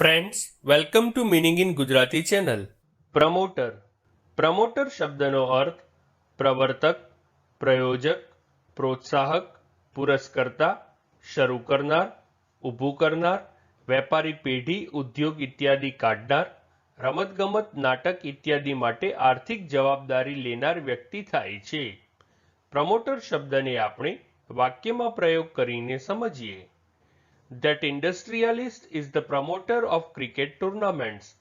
Friends welcome to meaning in Gujarati channel promoter promoter શબ્દનો અર્થ પ્રવર્તક પ્રયોજક પ્રોત્સાહક પુરસ્કર્તા શરૂ કરનાર ઊભું કરનાર વેપારી પેઢી ઉદ્યોગ ઇત્યાદિ કાઢનાર રમતગમત નાટક ઇત્યાદિ માટે આર્થિક જવાબદારી લેનાર વ્યક્તિ થાય છે પ્રમોટર શબ્દને આપણે વાક્યમાં પ્રયોગ કરીને સમજીએ that industrialist is the promoter of cricket tournaments.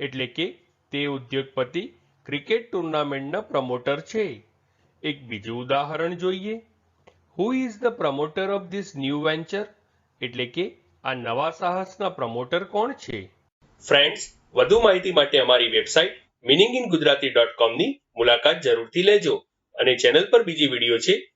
એટલે કે તે ઉદ્યોગપતિ ક્રિકેટ ટુર્નામેન્ટના પ્રમોટર છે. એક બીજું ઉદાહરણ જોઈએ. Who is the promoter of this new venture એટલે કે આ નવા સાહસના પ્રમોટર કોણ છે? ફ્રેન્ડ્સ વધુ માહિતી માટે અમારી website meaning in Gujarati dot કોમની મુલાકાત જરૂરથી લેજો. અને ચેનલ પર બીજી વીડિયો છે